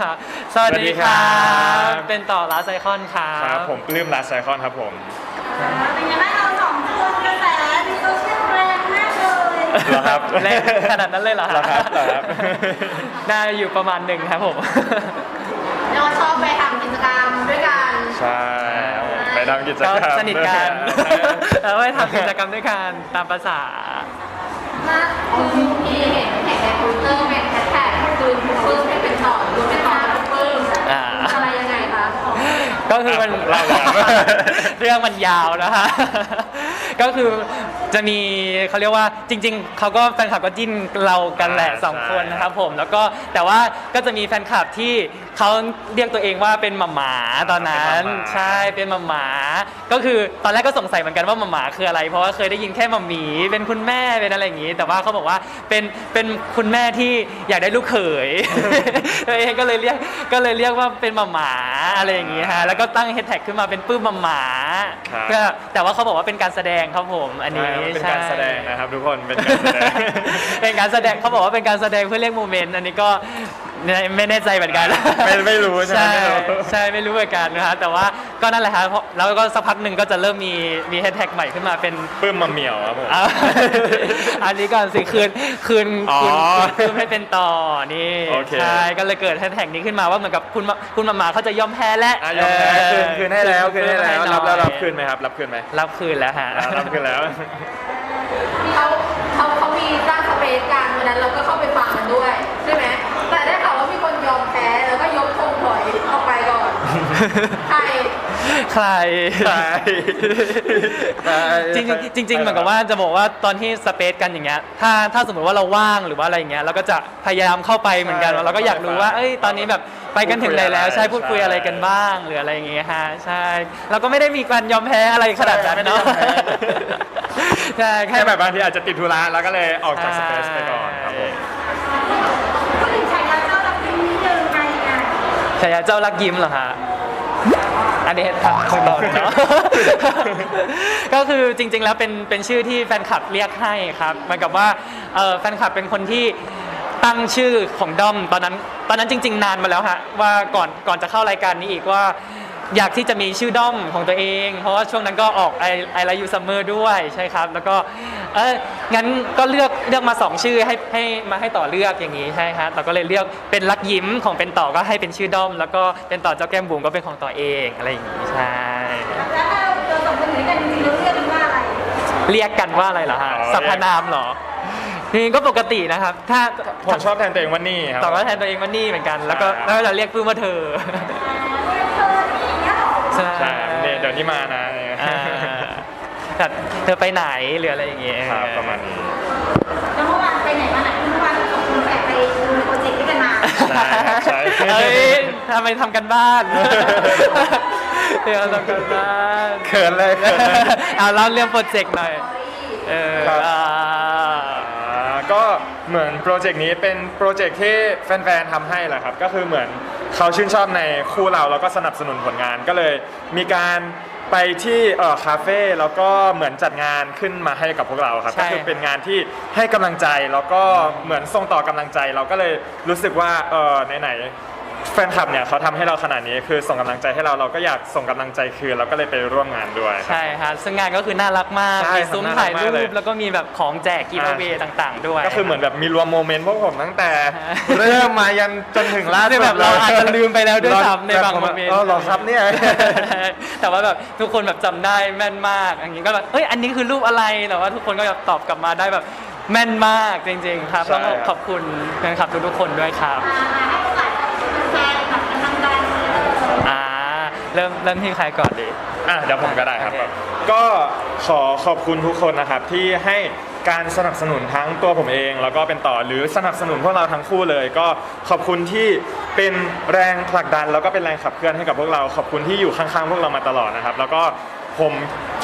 ครับสวัสดีครัสวัสดีครับบเป็นต่อลาไซคอนครัครับบ ผมปลื้มรัสไซคอนครับผม เป็นยังไงบ้างเราสองคนกระแสในโซเชียลแรงมากเลยเหรอครับเล่นขนาดนั้นเลยเหรอเหรอครับเหรอครับน่าอยู่ประมาณหนึ่งครับผม เราชอบไปทำกิจกรรมด้วยกันใช่ครับผมไปทำกิจกรก็รมสนิทกันด้วยแล้วไปทำกิจกรรมด้วยกันตามภาษา มาคือที่เห็นแท็กในทวิตเตอร์เป็นแฮชแท็กคือปลื้มให้เป็น ต่อดูเป็นต่อเป็นปลื้มอ่า อะไรยังไงคะก็คือมันเล่าเลยครับ เรื่องมันยาวนะคะก็คือ จะมีเขาเรียกว่าจริง ๆเขาก็แฟนคลับก็จิ้นเรากันแหละอ่าสองใช่คนนะครับผมแล้วก็แต่ว่าก็จะมีแฟนคลับที่เขาเรียกตัวเองว่าเป็นหมาหมาตอนนั้นใช่เป็นหมาหมาก็คือตอนแรกก็สงสัยเหมือนกันว่าหมาหมาคืออะไร เพราะว่าเคยได้ยินแค่หมาหมีเป็นคุณแม่เป็นอะไรอย่างนี้ แต่ว่าเขาบอกว่าเป็นเป็นคุณแม่ที่อยากได้ลูกเขย ตัวเองก็เลยเรียกก็เลยเรียกว่าเป็นหมาหมาอะไรอย่างนี้ฮะแล้วก็ตั้งแฮชแท็กขึ้นมาเป็นปื้มหมาหมาครับ เพื่อแต่ว่าเขาบอกว่าเป็นการแสดงครับผมอันนี้ใช่ครับเป็นการใช่แสดงนะครับทุกคนเป็นการแสดง เป็นการแสดงเขาบอกว่าเป็นการแสดงเพื่อเรียกโมเมนต์อันนี้ก็ ไม่แน่ใจเหมือนกันไม่ไม่รู้ใช่ไหมใช่ไม่รู้ใช่ไม่รู้เหมือนกันนะฮะแต่ว่าก็นั่นแหละครับเพราะแล้วก็สักพักหนึ่งก็จะเริ่มมีมีแฮชแท็กใหม่ขึ้นมาเป็นปลื้มมาเหมียวครับผม เอาอันนี้ก่อนสิคืนคืนอ๋อคืนคืนให้เป็นต่อนี่โอเคใช่ก็เลยเกิดแฮชแท็กนี้ขึ้นมาว่าเหมือนกับคุณมาคุณมาหมาเขาจะยอมแพ้แล้วอะยอมแพ้คืนคืนให้แล้วคืนให้แล้วหน่รัอบยแล้วรับคืนไหมครับ รับคืนไหมรับคืนแล้วฮะ อะรับคืนแล้ว เขาเขาเขามีสร้างสเปซกันวันนั้นเราก็เข้าไปฟังกันด้วย ใช่ไหม ใครใคร ใช่จริงๆจริงๆเหมือนกับว่าจะบอกว่าตอนที่สเปซกันอย่างเงี้ยถ้าถ้าสมมติว่าเราว่างหรือว่าอะไรอย่างเงี้ยเราก็จะพยายามเข้าไปเหมือนกันใช่เราก็อยากรู้ว่า เอ้ยตอนนี้แบบไปกันถึงไหนแล้วพูดคุยอะไรใช่พูดคุยอะไรกันบ้างหรืออะไรอย่างเงี้ยฮะใช่เราก็ไม่ได้มีการยอมแพ้อะไรขนาดนั้นเนาะใช่ไม่ได้ยอมแพ้ใช่แค่แค่แบบบางทีอาจจะติดธุระแล้วก็เลยออกจากสเปซไปก่อนครับผมก็ถึงฉายาเจ้ารับยิ้มนิดนึงไงอะ ฉายาเจ้ารักยิ้มเหรอฮะ อันนี้ถามคนต่อเนาะก็คือจริง ๆ แล้วเป็นเป็นชื่อที่แฟนคลับเรียกให้ครับเหมือนกับว่าแฟนคลับเป็นคนที่ตั้งชื่อของด้อมตอนนั้น ตอนนั้นจริง ๆ นานมาแล้วฮะว่าก่อนก่อนจะเข้ารายการนี้อีกว่าอยากที่จะมีชื่อด้อมของตัวเอง เพราะว่าช่วงนั้นก็ออกไอไอไลยูซัมเมอร์ด้วยใช่ครับ แล้วก็เอองั้นก็เลือก เลือกมาสองชื่อให้ให้มาให้ต่อเลือกอย่างนี้ใช่ครับเราก็เลยเลือกเป็นรักยิ้มของเป็นต่อก็ให้เป็นชื่อด้อม แล้วก็เป็นต่อเจ้าแก้มบุ๋มก็เป็นของต่อเองอะไรอย่างนี้ใช่แล้วถ้าเราสองคนอยู่ด้วยกันจริงๆเราเรียกกันว่าอะไร เรียกกันว่าอะไรเหรอฮะอ๋อ สรรพนามเหรอนี่ก็ปกตินะครับ ถ้าผมชอบแทนตัวเองว่านี่ครับ ต่อก็แทนตัวเองว่านี่เหมือนกัน แล้วก็ใช่ แล้วก็จะเรียกปื้มว่าเธอเธอนี่อย่างเงี้ยเหรอ ใช่ใช่เนี่ยเดี๋ยวนี้มานะ อ่า แบบเธอไปไหนหรืออะไรอย่างเงี้ยครับประมาณนี้ แล้วเมื่อวานไปไหนมาไหนเมื่อวานสองคนแอบไปดูโปรเจกต์ด้วยกันมาใช่ครับใช่เอ้ยทำไมทำกันบ้านเดี๋ยวทำกันบ้านเขินเลยเขินเลย เอาเล่าเรื่องโปรเจกต์หน่อยเออครับ อ่า อ่าก็เหมือนโปรเจกต์นี้เป็นโปรเจกต์ที่แฟนๆทำให้แหละครับ ก็คือเหมือนเขาชื่นชอบในคู่เราแล้วก็สนับสนุนผลงานก็เลยมีการ ไปที่เอ่อคาเฟ่แล้วก็เหมือนจัดงานขึ้นมาให้กับพวกเราครับใช่ ก็คือเป็นงานที่ให้กำลังใจแล้วก็เหมือนส่งต่อกำลังใจ เราก็เลยรู้สึกว่าเออไหนๆ แฟนคลับเนี่ยเขาทำให้เราขนาดนี้คือส่งกำลังใจให้เราเราก็อยากส่งกำลังใจคืนเราก็เลยไปร่วมงานด้วยครับใช่ครับซึ่งงานก็คือน่ารักมากใช่มีครับซุ้มน่ารัถ่ากยมากเลรูยปแล้วก็มีแบบของแจกกีฟเวต่าง ๆ ด้วย ก็คือเหมือนแบบมีรวมโมเมนต์พวกผมตั้งแต่อ่าเริ่มมายันจนถึงล่าสุดที่แบบเราอาจจะลืมไปแล้วด้วยซ้ำในบางผโมเมนต์เออเหรอครับเนี่ย แต่ว่าแบบทุกคนแบบจำได้แม่นมากอย่างนี้ก็แบบเอ้ยอันนี้คือรูปอะไรแต่ว่าทุกคนก็แบบตอบกลับมาได้แบบแม่นมากจริง ๆ ครับใช่ต้องครับ ขอบคุณแฟนคลับทุกๆคนด้วยครับมามาให้โอกาสแฟนแบบกำลังใจ อ่า เริ่มเริ่มที่ใครก่อนดี อะเดี๋ยวผมก็ได้ครับ โอเค ก็ขอขอบคุณทุกคนนะครับที่ให้การสนับสนุนทั้งตัวผมเอง แล้วก็เป็นต่อหรือสนับสนุนพวกเราทั้งคู่เลย ก็ขอบคุณที่เป็นแรงผลักดัน แล้วก็เป็นแรงขับเคลื่อนให้กับพวกเรา ขอบคุณที่อยู่ข้างๆ พวกเรามาตลอดนะครับ แล้วก็ผม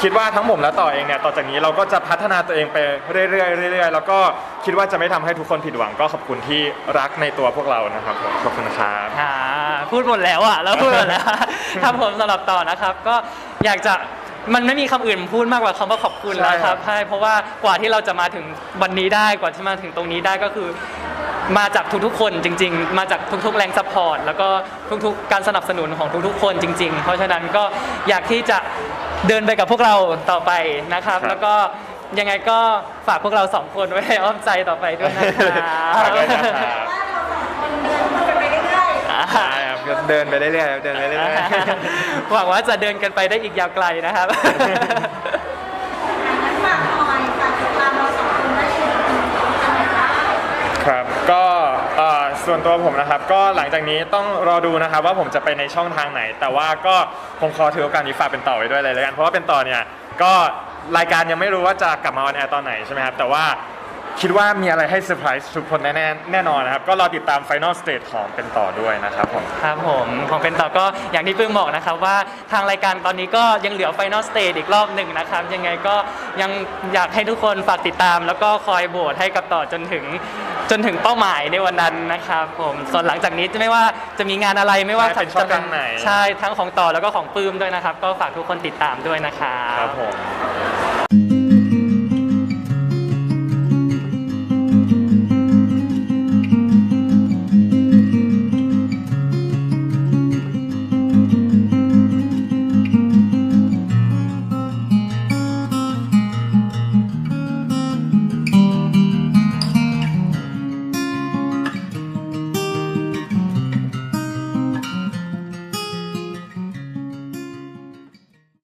คิดว่าทั้งผมและต่อเองเนี่ยต่อจากนี้เราก็จะพัฒนาตัวเองไปเรื่อยๆเรื่อยๆแล้วก็คิดว่าจะไม่ทำให้ทุกคนผิดหวัง ก็ขอบคุณที่รักในตัวพวกเรานะครับผมขอบคุณครับ อ่าพูดหมดแล้วอะแล้วพูดหมดแล้ว ครับผมสำหรับต่อนะครับ ก็อยากจะมันไม่มีคำอื่นพูดมากกว่าคำว่าขอบคุณแล้วครับใช่เพราะว่ากว่าที่เราจะมาถึงวันนี้ได้กว่าที่มาถึงตรงนี้ได้ก็คือ มาจากทุกๆคนจริง ๆ มาจากทุกๆแรงซัพพอร์ตแล้วก็ทุกๆการสนับสนุนของทุกๆคนจริง ๆ เพราะฉะนั้นก็อยากที่จะเดินไปกับพวกเราต่อไปนะครับ ครับ แล้วก็ยังไงก็ฝากพวกเราสองคนไว้ในอ้อมใจต่อไปด้วยนะคฝากด้วยนะรับครับว่ ใช่ครับเดินไปเรื่อยๆครับเดินไปเรื่อยหวังว่าจะเดินกันไปได้อีกยาวไกลนะครับงั้นฝากหน่อยฝากติดตามเราสองคนได้ที่ทางไหนบ้างๆครับก็เอ่อส่วนตัวผมนะครับ ก็หลังจากนี้ต้องรอดูนะครับ ว่าผมจะไปในช่องทางไหน แต่ว่าก็ผมขอถือโอกาสนี้ฝากเป็นต่อไว้ด้วยเลยแล้วกันเพราะว่าเป็นต่อเนี่ยก็รายการยังไม่รู้ว่าจะกลับมาออนแอร์ตอนไหนใช่ไหมครับแต่ว่า คิดว่ามีอะไรให้เซอร์ไพรส์ทุกคนแน่ๆแน่นอนนะครับ ก็รอติดตาม Final Stage ของเป็นต่อด้วยนะครับผม ครับผมของเป็นต่อก็อย่างที่เพิ่งบอกนะครับว่าทางรายการตอนนี้ก็ยังเหลือ Final Stage อีกรอบหนึ่งนะครับ ยังไงก็ยังอยากให้ทุกคนฝากติดตาม แล้วก็คอยโหวตให้กับต่อจนถึงจนถึงเป้าหมายในวันนั้นนะครับผมส่วนหลังจากนี้จะไม่ว่าจะมีงานอะไรไม่ว่าใช่เป็นช่องทางไหน ใช่ทั้งของต่อแล้วก็ของปื้มด้วยนะครับ ก็ฝากทุกคนติดตามด้วยนะครับครับผม